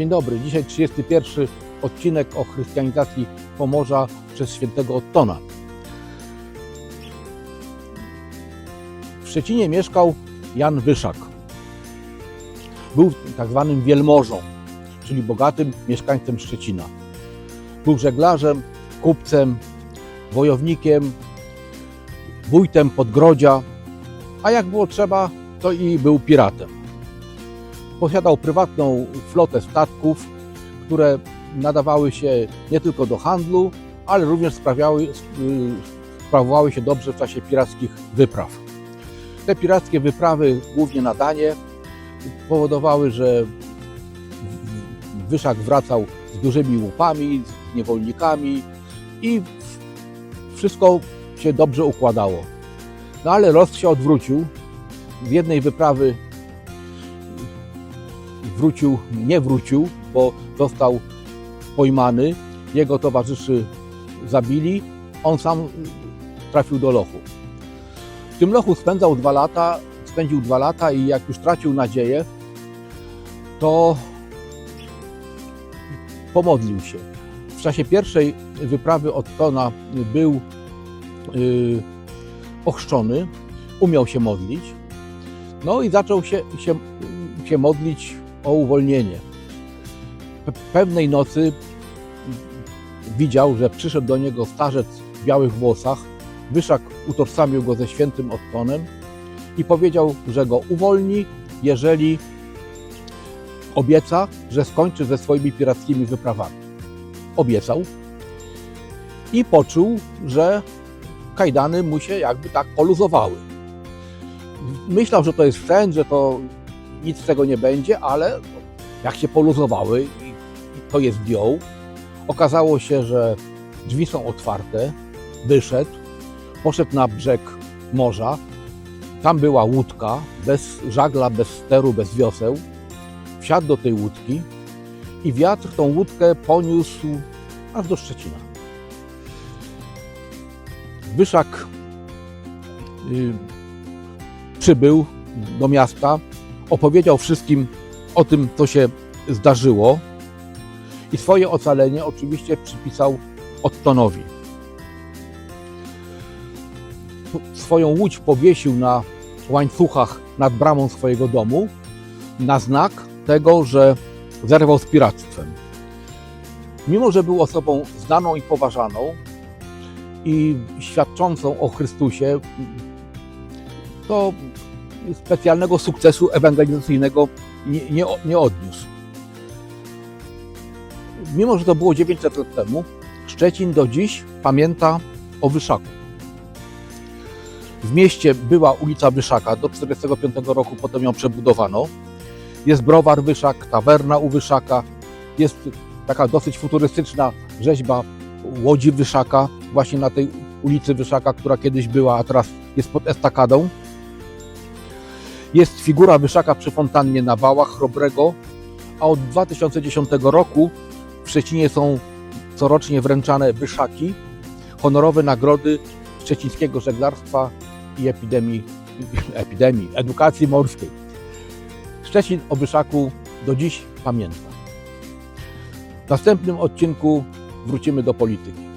Dzień dobry, dzisiaj 31 odcinek o chrystianizacji Pomorza przez świętego Ottona. W Szczecinie mieszkał Jan Wyszak. Był tak zwanym wielmożą, czyli bogatym mieszkańcem Szczecina. Był żeglarzem, kupcem, wojownikiem, wójtem Podgrodzia, a jak było trzeba, to i był piratem. Posiadał prywatną flotę statków, które nadawały się nie tylko do handlu, ale również sprawiały, y, sprawowały się dobrze w czasie pirackich wypraw. Te pirackie wyprawy, głównie na Danie, powodowały, że Wyszak wracał z dużymi łupami, z niewolnikami i wszystko się dobrze układało. No ale los się odwrócił. Z jednej wyprawy wrócił, nie wrócił, bo został pojmany. Jego towarzyszy zabili. On sam trafił do lochu. W tym lochu spędzał dwa lata, spędził dwa lata i jak już tracił nadzieję, to pomodlił się. W czasie pierwszej wyprawy Ottona był yy, ochrzczony, umiał się modlić. No i zaczął się, się, się modlić o uwolnienie. Pe- Pewnej nocy widział, że przyszedł do niego starzec w białych włosach. Wyszak utożsamił go ze świętym Ottonem i powiedział, że go uwolni, jeżeli obieca, że skończy ze swoimi pirackimi wyprawami. Obiecał i poczuł, że kajdany mu się jakby tak poluzowały. Myślał, że to jest sen, że to nic z tego nie będzie, ale jak się poluzowały i, to je zdjął, okazało się, że drzwi są otwarte, wyszedł, poszedł na brzeg morza, tam była łódka, bez żagla, bez steru, bez wioseł, wsiadł do tej łódki i wiatr tą łódkę poniósł aż do Szczecina. Wyszak y, przybył do miasta, opowiedział wszystkim o tym, co się zdarzyło i swoje ocalenie oczywiście przypisał Ottonowi. Swoją łódź powiesił na łańcuchach nad bramą swojego domu na znak tego, że zerwał z piractwem. Mimo, że był osobą znaną i poważaną i świadczącą o Chrystusie, to specjalnego sukcesu ewangelizacyjnego nie, nie, nie odniósł. Mimo, że to było 900 lat temu, Szczecin do dziś pamięta o Wyszaku. W mieście była ulica Wyszaka do 1945 roku, potem ją przebudowano. Jest browar Wyszak, tawerna u Wyszaka, jest taka dosyć futurystyczna rzeźba łodzi Wyszaka, właśnie na tej ulicy Wyszaka, która kiedyś była, a teraz jest pod estakadą. Jest figura Wyszaka przy fontannie na wałach Chrobrego, a od 2010 roku w Szczecinie są corocznie wręczane Wyszaki, honorowe nagrody szczecińskiego żeglarstwa i epidemii, epidemii edukacji morskiej. Szczecin o Wyszaku do dziś pamięta. W następnym odcinku wrócimy do polityki.